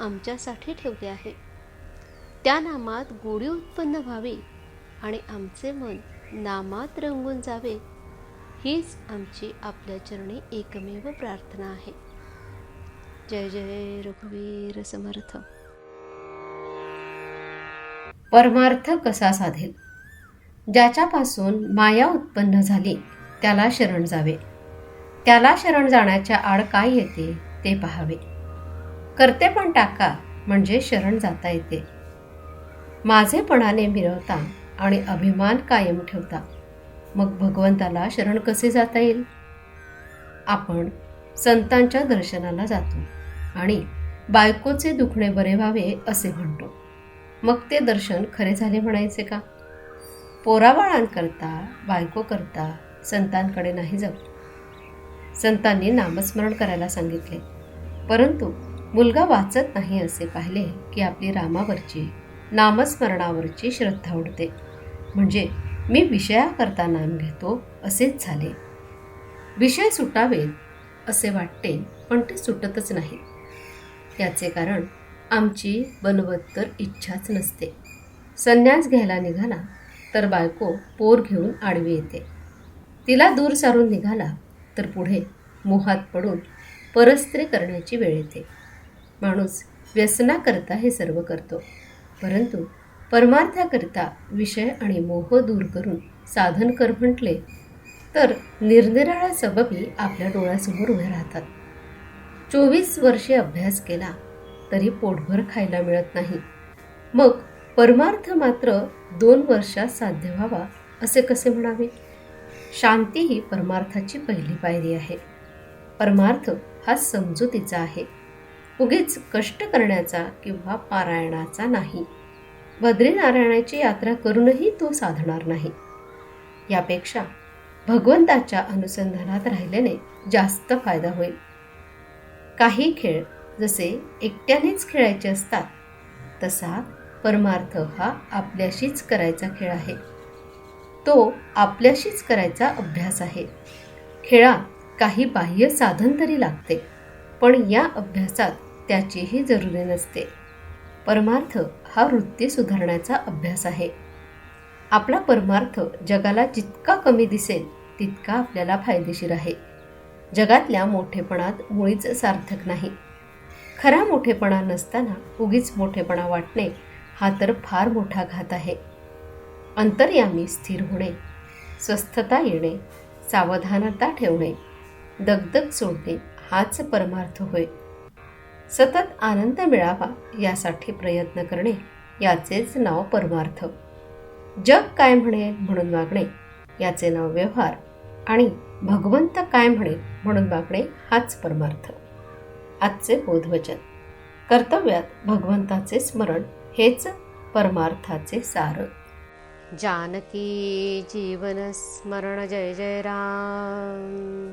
आमच्यासाठी ठेवले आहे. त्या नामात गोडी उत्पन्न व्हावी आणि आमचे मन नामात रंगून जावे हीच आमची आपल्या चरणी एकमेव प्रार्थना आहे. जय जय रघुवीर समर्थ. परमार्थ कसा साधेल? ज्याच्यापासून माया उत्पन्न झाली त्याला शरण जावे. त्याला शरण जाण्याच्या आड काय येते ते पहावे. करते पण टाका म्हणजे शरण जाता येते. माझेपणाने मिरवता आणि अभिमान कायम ठेवता. मग भगवंताला शरण कसे जाता येईल? आपण संतांच्या दर्शनाला जातो आणि बायकोचे दुखणे बरे व्हावे असे म्हणतो. मग ते दर्शन खरे झाले म्हणायचे का? पोराबाळांकरता बायको करता संतांकडे नाही जाऊ. संतांनी नामस्मरण करायला सांगितले. परंतु मुलगा वाचत नाही असे पाहिले की आपली रामावरची नामस्मरणावरची श्रद्धा उडते. म्हणजे मी विषयाकरता नाम घेतो असेच झाले. विषय सुटावेत असे वाटते पण ते सुटतच नाही. याचे कारण आमची बनवत्तर इच्छाच नसते. संन्यास घ्यायला निघाला तर बायको पोर घेऊन आडवी येते. तिला दूर सारून निघाला तर पुढे मोहात पडून परस्त्री करण्याची वेळ येते. माणूस व्यसनाकरता हे सर्व करतो. परंतु परमार्थाकरिता विषय आणि मोह दूर करून साधन कर म्हटले तर निरनिराळ्या सबबी आपल्या डोळ्यासमोर उभ्या राहतात. चोवीस वर्षे अभ्यास केला तरी पोटभर खायला मिळत नाही. मग परमार्थ मात्र दोन वर्षात साध्य व्हावा असे कसे म्हणावे? शांती ही परमार्थाची पहिली पायरी आहे. परमार्थ हा समजुतीचा आहे. उगीच कष्ट करण्याचा किंवा पारायणाचा नाही. बद्रीनारायणाची यात्रा करूनही तो साधणार नाही. यापेक्षा भगवंताच्या अनुसंधानात राहिल्याने जास्त फायदा होईल. काही खेळ जसे एकट्यानेच खेळायचे असतात तसा परमार्थ हा आपल्याशीच करायचा खेळ आहे. तो आपल्याशीच करायचा अभ्यास आहे. खेळात काही बाह्य साधन तरी लागते पण या अभ्यासात त्याचीही जरुरी नसते. परमार्थ हा वृत्ती सुधारण्याचा अभ्यास आहे. आपला परमार्थ जगाला जितका कमी दिसेल तितका आपल्याला फायदेशीर आहे. जगातल्या मोठेपणात मुळीच सार्थक नाही. खरा मोठेपणा नसताना उगीच मोठेपणा वाटणे हा तर फार मोठा घात आहे. अंतर्यामी स्थिर होणे स्वस्थता येणे सावधानता ठेवणे दगदग सोडणे हाच परमार्थ होय. सतत आनंद मिळावा यासाठी प्रयत्न करणे याचेच नाव परमार्थ. जग काय म्हणेल म्हणून वागणे याचे नाव व्यवहार आणि भगवंत काय म्हणेल म्हणून वागणे हाच परमार्थ. आजचे बोधवचन. कर्तव्यात भगवंताचे स्मरण हेच परमार्थाचे सार. जानकी जीवन स्मरण जय जय राम.